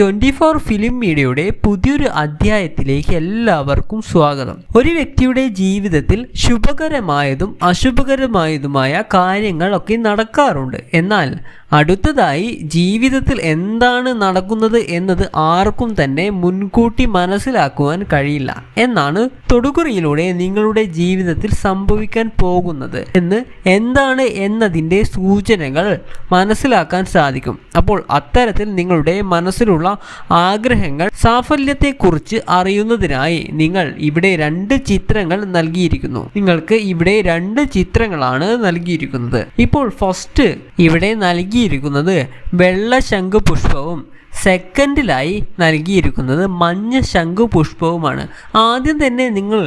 Twenty four film മീഡിയയുടെ പുതിയൊരു അധ്യായത്തിലേക്ക് എല്ലാവർക്കും സ്വാഗതം. ഒരു വ്യക്തിയുടെ ജീവിതത്തിൽ ശുഭകരമായതും അശുഭകരമായതുമായ കാര്യങ്ങളൊക്കെ നടക്കാറുണ്ട്. എന്നാൽ അടുത്തതായി ജീവിതത്തിൽ എന്താണ് നടക്കുന്നത് എന്നത് ആർക്കും തന്നെ മുൻകൂട്ടി മനസ്സിലാക്കുവാൻ കഴിയില്ല. എന്നാണ് തൊടുകുറിയിലൂടെ നിങ്ങളുടെ ജീവിതത്തിൽ സംഭവിക്കാൻ പോകുന്നത് എന്ന് എന്താണ് എന്നതിന്റെ സൂചനകൾ മനസ്സിലാക്കാൻ സാധിക്കും. അപ്പോൾ അത്തരത്തിൽ നിങ്ങളുടെ മനസ്സിലുള്ള ആഗ്രഹങ്ങൾ സാഫല്യത്തെക്കുറിച്ച് അറിയുന്നതിനായി നിങ്ങൾ ഇവിടെ രണ്ട് ചിത്രങ്ങൾ നൽകിയിരിക്കുന്നു. നിങ്ങൾക്ക് ഇവിടെ രണ്ട് ചിത്രങ്ങളാണ് നൽകിയിരിക്കുന്നത്. ഇപ്പോൾ ഫസ്റ്റ് ഇവിടെ നൽകിയിരിക്കുന്നത് വെള്ള ശംഖുപുഷ്പവും സെക്കൻഡിലായി നൽകിയിരിക്കുന്നത് മഞ്ഞ ശംഖുപുഷ്പവുമാണ് ആദ്യം തന്നെ നിങ്ങൾ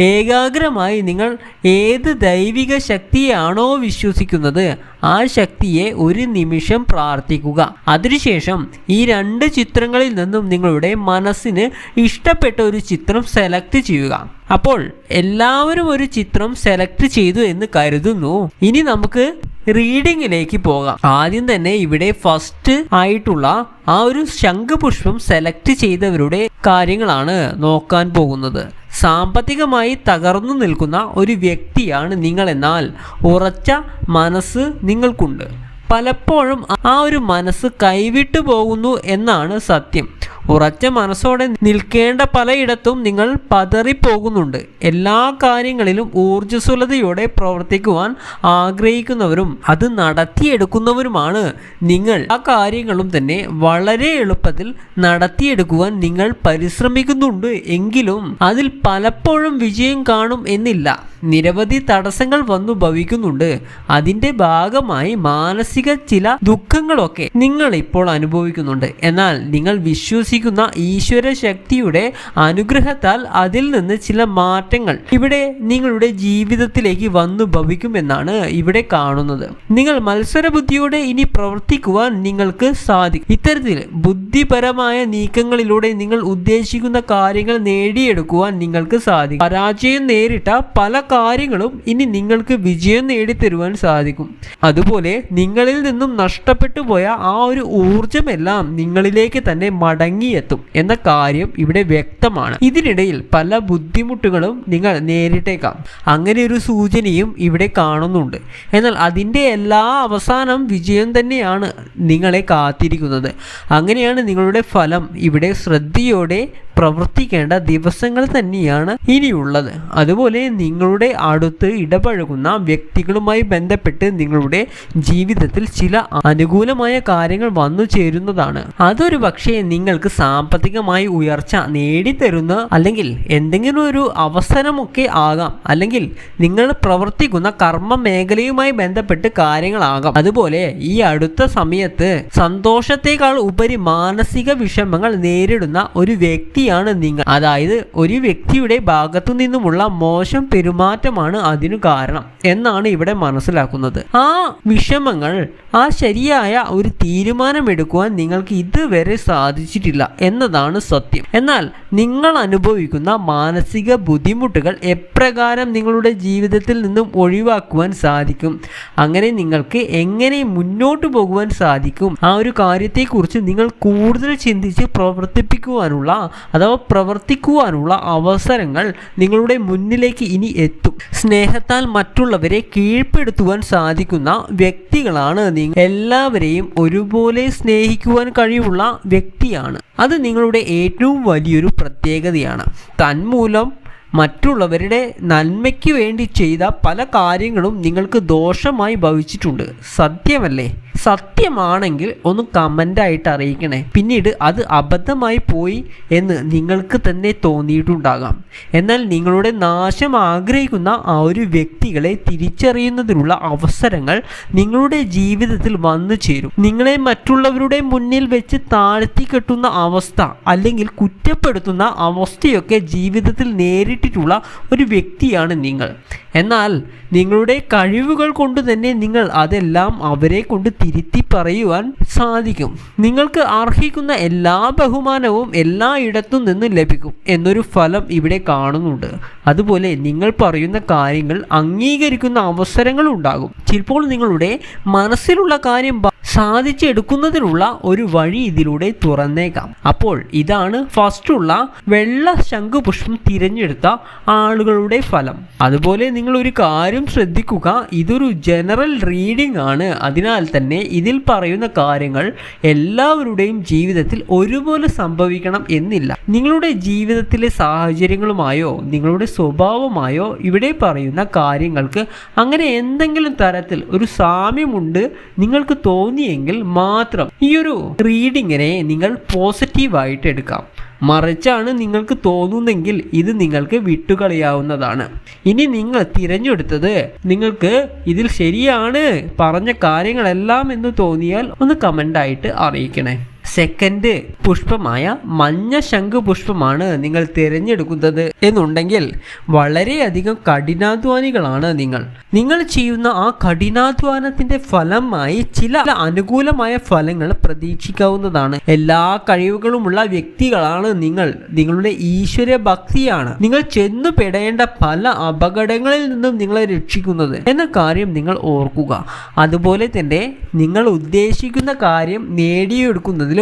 ഏകാഗ്രമായി നിങ്ങൾ ഏത് ദൈവിക ശക്തിയാണോ വിശ്വസിക്കുന്നത് ആ ശക്തിയെ ഒരു നിമിഷം പ്രാർത്ഥിക്കുക. അതിനുശേഷം ഈ രണ്ട് ചിത്രങ്ങളിൽ നിന്നും നിങ്ങളുടെ മനസ്സിന് ഇഷ്ടപ്പെട്ട ഒരു ചിത്രം സെലക്ട് ചെയ്യുക. അപ്പോൾ എല്ലാവരും ഒരു ചിത്രം സെലക്ട് ചെയ്തു എന്ന് കരുതുന്നു. ഇനി നമുക്ക് റീഡിങ്ങിലേക്ക് പോകാം. ആദ്യം തന്നെ ഇവിടെ ഫസ്റ്റ് ആയിട്ടുള്ള ആ ഒരു ശംഖുപുഷ്പം സെലക്ട് ചെയ്തവരുടെ കാര്യങ്ങളാണ് നോക്കാൻ പോകുന്നത്. സാമ്പത്തികമായി തകർന്നു നിൽക്കുന്ന ഒരു വ്യക്തിയാണ് നിങ്ങളെന്നാൽ. ഉറച്ച മനസ്സ് നിങ്ങൾക്കുണ്ട്. പലപ്പോഴും ആ ഒരു മനസ്സ് കൈവിട്ടു പോകുന്നു എന്നാണ് സത്യം. ഉറച്ച മനസ്സോടെ നിൽക്കേണ്ട പലയിടത്തും നിങ്ങൾ പതറിപ്പോകുന്നുണ്ട്. എല്ലാ കാര്യങ്ങളിലും ഊർജസ്വലതയോടെ പ്രവർത്തിക്കുവാൻ ആഗ്രഹിക്കുന്നവരും അത് നടത്തിയെടുക്കുന്നവരുമാണ് നിങ്ങൾ. ആ കാര്യങ്ങളും തന്നെ വളരെ എളുപ്പത്തിൽ നടത്തിയെടുക്കുവാൻ നിങ്ങൾ പരിശ്രമിക്കുന്നുണ്ട് എങ്കിലും അതിൽ പലപ്പോഴും വിജയം കാണും എന്നില്ല. നിരവധി തടസ്സങ്ങൾ വന്നു ഭവിക്കുന്നുണ്ട്. അതിന്റെ ഭാഗമായി മാനസിക ചില ദുഃഖങ്ങളൊക്കെ നിങ്ങൾ ഇപ്പോൾ അനുഭവിക്കുന്നുണ്ട്. എന്നാൽ നിങ്ങൾ വിശ്വസിക്കുന്ന ഈശ്വര ശക്തിയുടെ അനുഗ്രഹത്താൽ അതിൽ നിന്ന് ചില മാറ്റങ്ങൾ ഇവിടെ നിങ്ങളുടെ ജീവിതത്തിലേക്ക് വന്നു ഭവിക്കുമെന്നാണ് ഇവിടെ കാണുന്നത്. നിങ്ങൾ മത്സര ബുദ്ധിയോടെ ഇനി പ്രവർത്തിക്കുവാൻ നിങ്ങൾക്ക് സാധിക്കും. ഇത്തരത്തിൽ ബുദ്ധിപരമായ നീക്കങ്ങളിലൂടെ നിങ്ങൾ ഉദ്ദേശിക്കുന്ന കാര്യങ്ങൾ നേടിയെടുക്കുവാൻ നിങ്ങൾക്ക് സാധിക്കും. പരാജയം നേരിട്ട പല കാര്യങ്ങളും ഇനി നിങ്ങൾക്ക് വിജയം നേടിത്തരുവാൻ സാധിക്കും. അതുപോലെ നിങ്ങളിൽ നിന്നും നഷ്ടപ്പെട്ടു പോയ ആ ഒരു ഊർജമെല്ലാം നിങ്ങളിലേക്ക് തന്നെ മടങ്ങിയെത്തും എന്ന കാര്യം ഇവിടെ വ്യക്തമാണ്. ഇതിനിടയിൽ പല ബുദ്ധിമുട്ടുകളും നിങ്ങൾ നേരിട്ടേക്കാം. അങ്ങനെ ഒരു സൂചനയും ഇവിടെ കാണുന്നുണ്ട്. എന്നാൽ അതിന്റെ എല്ലാ അവസാനം വിജയം തന്നെയാണ് നിങ്ങളെ കാത്തിരിക്കുന്നത്. അങ്ങനെയാണ് നിങ്ങളുടെ ഫലം. ഇവിടെ ശ്രദ്ധയോടെ പ്രവർത്തിക്കേണ്ട ദിവസങ്ങൾ തന്നെയാണ് ഇനിയുള്ളത്. അതുപോലെ നിങ്ങളുടെ അടുത്ത് ഇടപഴകുന്ന വ്യക്തികളുമായി ബന്ധപ്പെട്ട് നിങ്ങളുടെ ജീവിതത്തിൽ ചില അനുകൂലമായ കാര്യങ്ങൾ വന്നു ചേരുന്നതാണ്. അതൊരു പക്ഷേ നിങ്ങൾക്ക് സാമ്പത്തികമായി ഉയർച്ച നേടിത്തരുന്ന അല്ലെങ്കിൽ എന്തെങ്കിലും ഒരു അവസരമൊക്കെ ആകാം. അല്ലെങ്കിൽ നിങ്ങൾ പ്രവർത്തിക്കുന്ന കർമ്മ മേഖലയുമായി ബന്ധപ്പെട്ട് കാര്യങ്ങളാകാം. അതുപോലെ ഈ അടുത്ത സമയത്ത് സന്തോഷത്തെക്കാൾ ഉപരി മാനസിക വിഷമങ്ങൾ നേരിടുന്ന ഒരു വ്യക്തിയാണ് നിങ്ങൾ. അതായത് ഒരു വ്യക്തിയുടെ ഭാഗത്തു നിന്നുമുള്ള മോശം പെരുമാറ്റമാണ് അതിനു കാരണം എന്നാണ് ഇവിടെ മനസ്സിലാക്കുന്നത്. ആ വിഷമങ്ങൾ ആ ശരിയായ ഒരു തീരുമാനമെടുക്കുവാൻ നിങ്ങൾക്ക് ഇതുവരെ സാധിച്ചിട്ടില്ല എന്നതാണ് സത്യം. എന്നാൽ നിങ്ങൾ അനുഭവിക്കുന്ന മാനസിക ബുദ്ധിമുട്ടുകൾ എപ്രകാരം നിങ്ങളുടെ ജീവിതത്തിൽ നിന്നും ഒഴിവാക്കുവാൻ സാധിക്കും? അങ്ങനെ നിങ്ങൾക്ക് എങ്ങനെ മുന്നോട്ട് പോകുവാൻ സാധിക്കും? ആ ഒരു കാര്യത്തെക്കുറിച്ച് നിങ്ങൾ കൂടുതൽ ചിന്തിച്ച് പ്രവർത്തിപ്പിക്കുവാനുള്ള അഥവാ പ്രവർത്തിക്കുവാനുള്ള അവസരങ്ങൾ നിങ്ങളുടെ മുന്നിലേക്ക് ഇനി എത്തും. സ്നേഹത്താൽ മറ്റുള്ളവരെ കീഴ്പ്പെടുത്തുവാൻ സാധിക്കുന്ന വ്യക്തികളാണ് നിങ്ങൾ. എല്ലാവരെയും ഒരുപോലെ സ്നേഹിക്കുവാൻ കഴിവുള്ള വ്യക്തിയാണ്. അത് നിങ്ങളുടെ ഏറ്റവും വലിയൊരു പ്രത്യേകതയാണ്. തന്മൂലം മറ്റുള്ളവരുടെ നന്മയ്ക്ക് വേണ്ടി ചെയ്ത പല കാര്യങ്ങളും നിങ്ങൾക്ക് ദോഷമായി ഭവിച്ചിട്ടുണ്ട്. സത്യമല്ലേ? സത്യമാണെങ്കിൽ ഒന്ന് കമന്റായിട്ട് അറിയിക്കണേ. പിന്നീട് അത് അബദ്ധമായി പോയി എന്ന് നിങ്ങൾക്ക് തന്നെ തോന്നിയിട്ടുണ്ടാകാം. എന്നാൽ നിങ്ങളുടെ നാശം ആഗ്രഹിക്കുന്ന ആ ഒരു വ്യക്തികളെ തിരിച്ചറിയുന്നതിനുള്ള അവസരങ്ങൾ നിങ്ങളുടെ ജീവിതത്തിൽ വന്നു ചേരും. നിങ്ങളെ മറ്റുള്ളവരുടെ മുന്നിൽ വെച്ച് താഴ്ത്തി കെട്ടുന്ന അവസ്ഥ അല്ലെങ്കിൽ കുറ്റപ്പെടുത്തുന്ന അവസ്ഥയൊക്കെ ജീവിതത്തിൽ നേരിട്ട് നേരിട്ടിട്ടുള്ള ഒരു വ്യക്തിയാണ് നിങ്ങൾ. എന്നാൽ നിങ്ങളുടെ കഴിവുകൾ കൊണ്ട് തന്നെ നിങ്ങൾ അതെല്ലാം അവരെ കൊണ്ട് തിരുത്തി പറയുവാൻ സാധിക്കും. നിങ്ങൾക്ക് അർഹിക്കുന്ന എല്ലാ ബഹുമാനവും എല്ലായിടത്തു നിന്ന് ലഭിക്കും എന്നൊരു ഫലം ഇവിടെ കാണുന്നുണ്ട്. അതുപോലെ നിങ്ങൾ പറയുന്ന കാര്യങ്ങൾ അംഗീകരിക്കുന്ന അവസരങ്ങൾ ഉണ്ടാകും. ചിലപ്പോൾ നിങ്ങളുടെ മനസ്സിലുള്ള കാര്യം സാധിച്ചെടുക്കുന്നതിനുള്ള ഒരു വഴി ഇതിലൂടെ തുറന്നേക്കാം. അപ്പോൾ ഇതാണ് ഫസ്റ്റുള്ള വെള്ള ശംഖുപുഷ്പം തിരഞ്ഞെടുത്ത ആളുകളുടെ ഫലം. അതുപോലെ നിങ്ങൾ ഒരു കാര്യം ശ്രദ്ധിക്കുക. ഇതൊരു ജനറൽ റീഡിംഗ് ആണ്. അതിനാൽ തന്നെ ഇതിൽ പറയുന്ന കാര്യങ്ങൾ എല്ലാവരുടെയും ജീവിതത്തിൽ ഒരുപോലെ സംഭവിക്കണം എന്നില്ല. നിങ്ങളുടെ ജീവിതത്തിലെ സാഹചര്യങ്ങളുമായോ നിങ്ങളുടെ സ്വഭാവമായോ ഇവിടെ പറയുന്ന കാര്യങ്ങൾക്ക് അങ്ങനെ എന്തെങ്കിലും തരത്തിൽ ഒരു സാമ്യമുണ്ട് നിങ്ങൾക്ക് തോന്നിയെങ്കിൽ മാത്രം ഈ ഒരു റീഡിങ്ങിനെ നിങ്ങൾ പോസിറ്റീവായിട്ട് എടുക്കാം. മറിച്ചാണ് നിങ്ങൾക്ക് തോന്നുന്നെങ്കിൽ ഇത് നിങ്ങൾക്ക് വിട്ടുകളയാവുന്നതാണ്. ഇനി നിങ്ങൾ തിരഞ്ഞെടുത്തത് നിങ്ങൾക്ക് ഇതിൽ ശരിയാണ് പറഞ്ഞ കാര്യങ്ങളെല്ലാം എന്ന് തോന്നിയാൽ ഒന്ന് കമന്റായിട്ട് അറിയിക്കണേ. സെക്കൻഡ് പുഷ്പമായ മഞ്ഞ ശംഖ് പുഷ്പമാണ് നിങ്ങൾ തിരഞ്ഞെടുക്കുന്നത് എന്നുണ്ടെങ്കിൽ വളരെയധികം കഠിനാധ്വാനികളാണ് നിങ്ങൾ. നിങ്ങൾ ചെയ്യുന്ന ആ കഠിനാധ്വാനത്തിന്റെ ഫലമായി ചില അനുകൂലമായ ഫലങ്ങൾ പ്രതീക്ഷിക്കാവുന്നതാണ്. എല്ലാ കഴിവുകളുമുള്ള വ്യക്തികളാണ് നിങ്ങൾ. നിങ്ങളുടെ ഈശ്വര ഭക്തിയാണ്. നിങ്ങൾ ചെന്നു പെടേണ്ട പല അപകടങ്ങളിൽ നിന്നും നിങ്ങളെ രക്ഷിക്കുന്നത് എന്ന കാര്യം നിങ്ങൾ ഓർക്കുക. അതുപോലെ തന്നെ നിങ്ങൾ ഉദ്ദേശിക്കുന്ന കാര്യം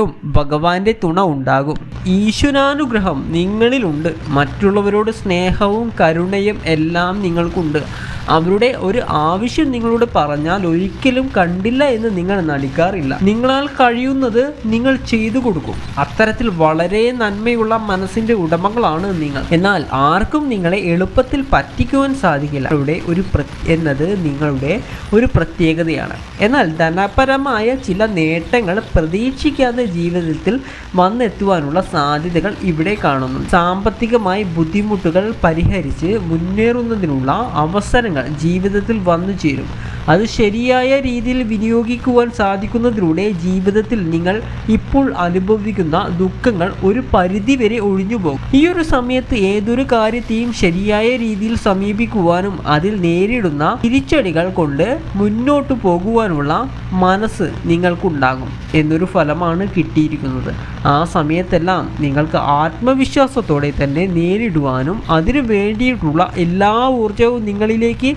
നേടിയെടുക്കുന്നതിലും ഭഗവാന്റെ തുണ ഉണ്ടാകും. ഈശ്വരാനുഗ്രഹം നിങ്ങളിലുണ്ട്. മറ്റുള്ളവരോട് സ്നേഹവും കരുണയും എല്ലാം നിങ്ങൾക്കുണ്ട്. അവരുടെ ഒരു ആവശ്യം നിങ്ങളോട് പറഞ്ഞാൽ ഒരിക്കലും കണ്ടില്ല എന്ന് നിങ്ങൾ നടിക്കാറില്ല. നിങ്ങളാൽ കഴിയുന്നത് നിങ്ങൾ ചെയ്തു കൊടുക്കും. അത്തരത്തിൽ വളരെ നന്മയുള്ള മനസ്സിന്റെ ഉടമകളാണ് നിങ്ങൾ. എന്നാൽ ആർക്കും നിങ്ങളെ എളുപ്പത്തിൽ പറ്റിക്കുവാൻ സാധിക്കില്ല. അവരുടെ ഒരു എന്നത് നിങ്ങളുടെ ഒരു പ്രത്യേകതയാണ്. എന്നാൽ ധനപരമായ ചില നേട്ടങ്ങൾ പ്രതീക്ഷിക്കാതെ ജീവിതത്തിൽ വന്നെത്തുവാനുള്ള സാധ്യതകൾ ഇവിടെ കാണുന്നു. സാമ്പത്തികമായി ബുദ്ധിമുട്ടുകൾ പരിഹരിച്ച് മുന്നേറുന്നതിനുള്ള അവസരങ്ങൾ ജീവിതത്തിൽ വന്നു ചേരും. അത് ശരിയായ രീതിയിൽ വിനിയോഗിക്കുവാൻ സാധിക്കുന്നതിലൂടെ ജീവിതത്തിൽ നിങ്ങൾ ഇപ്പോൾ അനുഭവിക്കുന്ന ദുഃഖങ്ങൾ ഒരു പരിധിവരെ ഒഴിഞ്ഞുപോകും ഈ ഒരു സമയത്ത് ഏതൊരു കാര്യത്തെയും ശരിയായ രീതിയിൽ സമീപിക്കുവാനും അതിൽ നേരിടുന്ന തിരിച്ചടികൾ കൊണ്ട് മുന്നോട്ട് പോകുവാനുള്ള മനസ്സ് നിങ്ങൾക്കുണ്ടാകും എന്നൊരു ഫലമാണ് കിട്ടിയിരിക്കുന്നത്. ആ സമയത്തെല്ലാം നിങ്ങൾക്ക് ആത്മവിശ്വാസത്തോടെ തന്നെ നേരിടുവാനും അതിനു വേണ്ടിയിട്ടുള്ള എല്ലാ ഊർജവും നിങ്ങളിലേക്ക്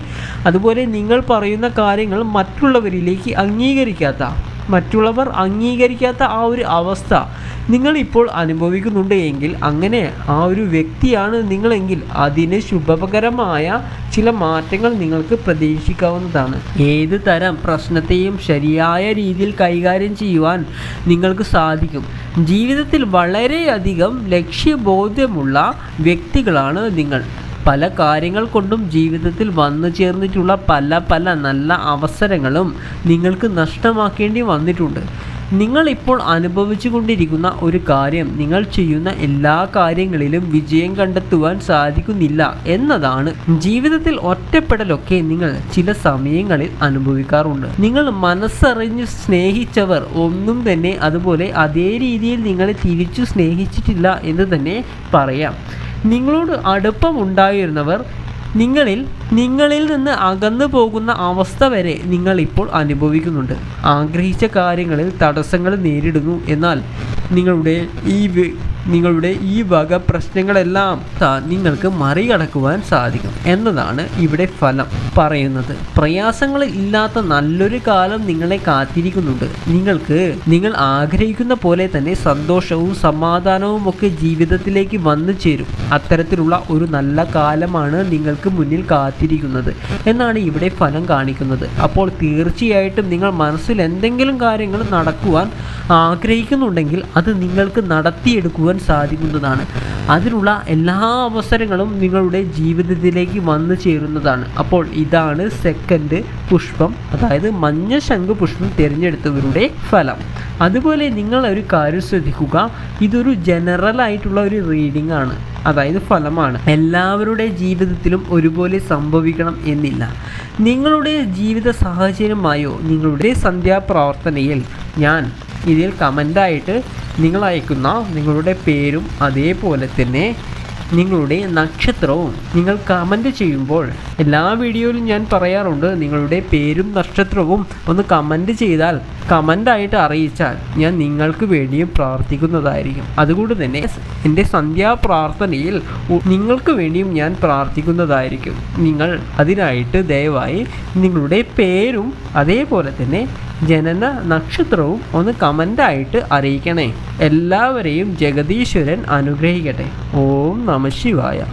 അതുപോലെ നിങ്ങൾ പറയുന്ന കാര്യങ്ങൾ മറ്റുള്ളവരിലേക്ക് അംഗീകരിക്കാത്ത മറ്റുള്ളവർ അംഗീകരിക്കാത്ത ആ ഒരു അവസ്ഥ നിങ്ങൾ ഇപ്പോൾ അനുഭവിക്കുന്നുണ്ട് എങ്കിൽ അങ്ങനെ ആ ഒരു വ്യക്തിയാണ് നിങ്ങളെങ്കിൽ. അതിന് ശുഭകരമായ ചില മാറ്റങ്ങൾ നിങ്ങൾക്ക് പ്രതീക്ഷിക്കാവുന്നതാണ്. ഏത് തരം പ്രശ്നത്തെയും ശരിയായ രീതിയിൽ കൈകാര്യം ചെയ്യുവാൻ നിങ്ങൾക്ക് സാധിക്കും. ജീവിതത്തിൽ വളരെയധികം ലക്ഷ്യബോധ്യമുള്ള വ്യക്തികളാണ് നിങ്ങൾ. പല കാര്യങ്ങൾ കൊണ്ടും ജീവിതത്തിൽ വന്നു ചേർന്നിട്ടുള്ള പല പല നല്ല അവസരങ്ങളും നിങ്ങൾക്ക് നഷ്ടമാക്കേണ്ടി വന്നിട്ടുണ്ട്. നിങ്ങൾ ഇപ്പോൾ അനുഭവിച്ചു കൊണ്ടിരിക്കുന്ന ഒരു കാര്യം നിങ്ങൾ ചെയ്യുന്ന എല്ലാ കാര്യങ്ങളിലും വിജയം കണ്ടെത്തുവാൻ സാധിക്കുന്നില്ല എന്നതാണ്. ജീവിതത്തിൽ ഒറ്റപ്പെടലൊക്കെ നിങ്ങൾ ചില സമയങ്ങളിൽ അനുഭവിക്കാറുണ്ട്. നിങ്ങൾ മനസ്സറിഞ്ഞ് സ്നേഹിച്ചവർ ഒന്നും തന്നെ അതുപോലെ അതേ രീതിയിൽ നിങ്ങളെ തിരിച്ചു സ്നേഹിച്ചിട്ടില്ല എന്ന് തന്നെ പറയാം. നിങ്ങളോട് അടുപ്പം ഉണ്ടായിരുന്നവർ നിങ്ങളിൽ നിങ്ങളിൽ നിന്ന് അകന്നു പോകുന്ന അവസ്ഥ വരെ നിങ്ങൾ ഇപ്പോൾ അനുഭവിക്കുന്നുണ്ട്. ആഗ്രഹിച്ച കാര്യങ്ങളിൽ തടസ്സങ്ങൾ നേരിടുന്നു. എന്നാൽ നിങ്ങളുടെ ഈ നിങ്ങളുടെ ഈ വക പ്രശ്നങ്ങളെല്ലാം നിങ്ങൾക്ക് മറികടക്കുവാൻ സാധിക്കും എന്നതാണ് ഇവിടെ ഫലം പറയുന്നത്. പ്രയാസങ്ങൾ ഇല്ലാത്ത നല്ലൊരു കാലം നിങ്ങളെ കാത്തിരിക്കുന്നുണ്ട്. നിങ്ങൾക്ക് നിങ്ങൾ ആഗ്രഹിക്കുന്ന പോലെ തന്നെ സന്തോഷവും സമാധാനവും ഒക്കെ ജീവിതത്തിലേക്ക് വന്നു ചേരും. അത്തരത്തിലുള്ള ഒരു നല്ല കാലമാണ് നിങ്ങൾക്ക് മുന്നിൽ കാത്തിരിക്കുന്നത് എന്നാണ് ഇവിടെ ഫലം കാണിക്കുന്നത്. അപ്പോൾ തീർച്ചയായിട്ടും നിങ്ങൾ മനസ്സിൽ എന്തെങ്കിലും കാര്യങ്ങൾ നടക്കുവാൻ ആഗ്രഹിക്കുന്നുണ്ടെങ്കിൽ അത് നിങ്ങൾക്ക് നടത്തിയെടുക്കുവാൻ സാധിക്കുന്നതാണ്. അതിനുള്ള എല്ലാ അവസരങ്ങളും നിങ്ങളുടെ ജീവിതത്തിലേക്ക് വന്നു ചേരുന്നതാണ്. അപ്പോൾ ഇതാണ് സെക്കൻഡ് പുഷ്പം അതായത് മഞ്ഞ ശംഖ് പുഷ്പം തിരഞ്ഞെടുത്തവരുടെ ഫലം. അതുപോലെ നിങ്ങൾ ഒരു കാര്യം ശ്രദ്ധിക്കുക ഇതൊരു ജനറൽ ആയിട്ടുള്ള ഒരു റീഡിംഗ് ആണ് അതായത് ഫലമാണ്. എല്ലാവരുടെ ജീവിതത്തിലും ഒരുപോലെ സംഭവിക്കണം എന്നില്ല. നിങ്ങളുടെ ജീവിത സാഹചര്യമായോ നിങ്ങളുടെ സന്ധ്യാപ്രവർത്തനയിൽ ഞാൻ ഇതിൽ കമന്റായിട്ട് നിങ്ങൾ അയക്കുന്ന നിങ്ങളുടെ പേരും അതേപോലെ തന്നെ നിങ്ങളുടെ നക്ഷത്രവും. നിങ്ങൾ കമന്റ് ചെയ്യുമ്പോൾ എല്ലാ വീഡിയോയിലും ഞാൻ പറയാറുണ്ട് നിങ്ങളുടെ പേരും നക്ഷത്രവും ഒന്ന് കമന്റ് ചെയ്താൽ കമന്റായിട്ട് അറിയിച്ചാൽ ഞാൻ നിങ്ങൾക്ക് വേണ്ടിയും പ്രാർത്ഥിക്കുന്നതായിരിക്കും. അതുകൊണ്ട് തന്നെ എന്റെ സന്ധ്യാപ്രാർത്ഥനയിൽ നിങ്ങൾക്ക് വേണ്ടിയും ഞാൻ പ്രാർത്ഥിക്കുന്നതായിരിക്കും. നിങ്ങൾ അതിനായിട്ട് ദയവായി നിങ്ങളുടെ പേരും അതേപോലെ തന്നെ ജനന നക്ഷത്രവും ഒന്ന് കമന്റായിട്ട് അറിയിക്കണേ. എല്ലാവരെയും ജഗദീശ്വരൻ അനുഗ്രഹിക്കട്ടെ. ഓം നമ ശിവായ.